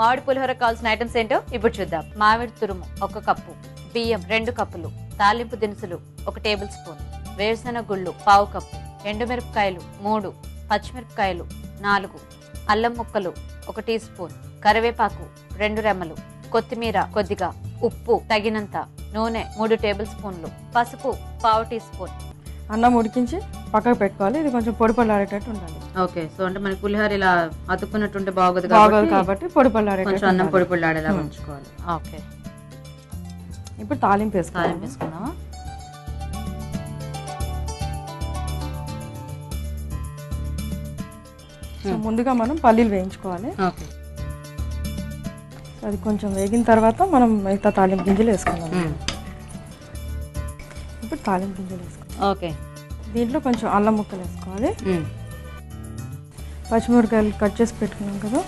మామిడి పులిహోర కావాల్సిన ఐటమ్స్ ఏంటో ఇప్పుడు చూద్దాం. మామిడి తురుము ఒక కప్పు బియ్యం రెండు కప్పులు తాలింపు దినుసులు ఒక టేబుల్ స్పూన్ వేరుశెనగ గుళ్ళు పావు కప్పు ఎండుమిరపకాయలు మూడు పచ్చిమిరపకాయలు నాలుగు అల్లం ముక్కలు ఒక టీ స్పూన్ కరివేపాకు రెండు రెమ్మలు కొత్తిమీర కొద్దిగా ఉప్పు తగినంత నూనె మూడు టేబుల్ స్పూన్లు పసుపు పావు టీ స్పూన్. అన్నం ఉడికించి పక్కకు పెట్టుకోవాలి. ఇది కొంచెం పొడి పళ్ళాడేటట్టు ఉండాలి. ఓకే సో అంటే మనకి పులిహోర ఇలా అతుక్కున్నట్టుంటే బాగోదు బాగోదు కాబట్టి పొడి పళ్ళాడేటట్టు కొంచెం అన్నం. పొడి పొడిలాడేలా ఉంచుకోవాలి. ఓకే. ఇప్పుడు తాలింపు వేసుకోవాలి తాలింపు వేసుకున్నావా సో ముందుగా మనం పల్లీలు వేయించుకోవాలి. ఓకే. అది కొంచెం వేగిన తర్వాత మనం మిగతా తాలింపు గింజలు వేసుకుందాం. ఇప్పుడు తాలింపు గింజలు వేసుకోవాలి ఓకే. దీంట్లో కొంచెం అల్లం ముక్కలు వేసుకోవాలి. పచ్చిమిరకాయలు కట్ చేసి పెట్టుకున్నాం కదా.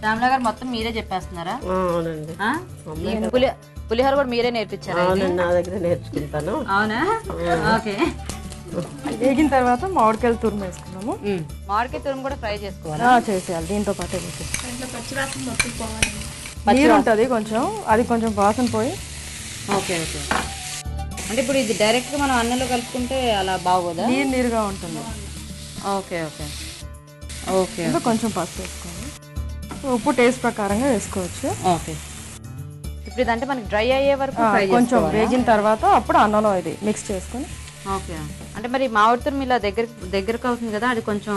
శ్యామలా గారు మొత్తం మీరే చెప్పేస్తున్నారా? అవునండి. పులి పులిహోర కూడా మీరే నేర్పించారా? అవునండి నా దగ్గర నేర్చుకుంటాను. అవునా? ఓకే. వేగిన తర్వాత మామిడికాయలు తురుము వేసుకున్నాము. మామిడికాయ తురుము కూడా ఫ్రై చేసుకోవాలి? ఆ, చేసేయాలి. దీంతో పాటే నీరు ఉంటుంది కొంచెం. అది కొంచెం వాసన పోయి ఓకే ఓకే. అంటే ఇప్పుడు ఇది డైరెక్ట్గా మనం అన్నంలో కలుపుకుంటే అలా బాగోదా? నీరు నీరుగా ఉంటుంది. Okay okay. ఓకే ఇంకా కొంచెం పసుపు వేసుకోవాలి ఉప్పు టేస్ట్ ప్రకారంగా వేసుకోవచ్చు. ఓకే. ఇప్పుడు ఇదంటే మనకి డ్రై అయ్యే వరకు కొంచెం వేగిన తర్వాత అప్పుడు అన్నంలో ఇది మిక్స్ చేసుకొని. ఓకే. అంటే మరి మామిడి తురుము ఇలా దగ్గర దగ్గరకు అవుతుంది కదా అది కొంచెం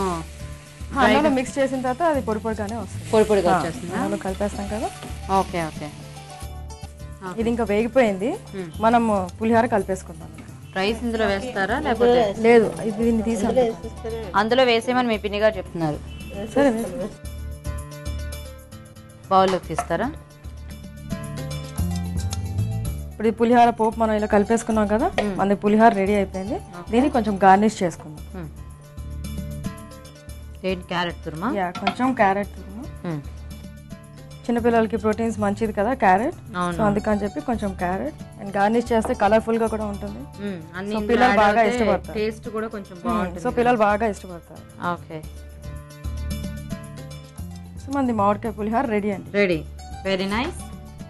అన్నంలో మిక్స్ చేసిన తర్వాత అది పొడి పొడిగానే వస్తుంది. పొడి పొడిగా వచ్చేస్తుంది? అన్నంలో కలిపేస్తాం కదా. Okay okay. ఇది ఇంకా వేగిపోయింది. మనం పులిహోర కలిపేసుకుందాం. రైస్ ఇందులో వేస్తారా? లేకపోతే లేదు ఇది దీన్ని తీసాం. అందులో వేసేయమని మీ పిన్ని గారు చెప్తున్నారు. సరే. బౌల్లోకి తీస్తారా? ఇప్పుడు ఈ పులిహోర పోపు మనం ఇలా కలిపేసుకున్నాం కదా మన పులిహోర రెడీ అయిపోయింది. దీన్ని కొంచెం గార్నిష్ చేసుకుందాం. ఏంటి క్యారెట్ తురుమా? యా కొంచెం క్యారెట్ తురుము. చిన్నపిల్లలకి ప్రోటీన్స్ మంచిది కదా క్యారెట్. సో అందుకని చెప్పి కొంచెం క్యారెట్ అండ్ గార్నిష్ చేస్తే కలర్ఫుల్గా కూడా ఉంటుంది. సో పిల్లలు బాగా ఇష్టపడతారు. టేస్ట్ కూడా కొంచెం బాగుంటుంది సో పిల్లలు బాగా ఇష్టపడతారు. ఓకే. సో మనది మామిడికాయ పులిహోర రెడీ అండి. రెడీ. వెరీ నైస్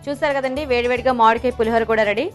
చూసారు కదండి వేడివేడిగా మామిడికాయ పులిహోర కూడా రెడీ.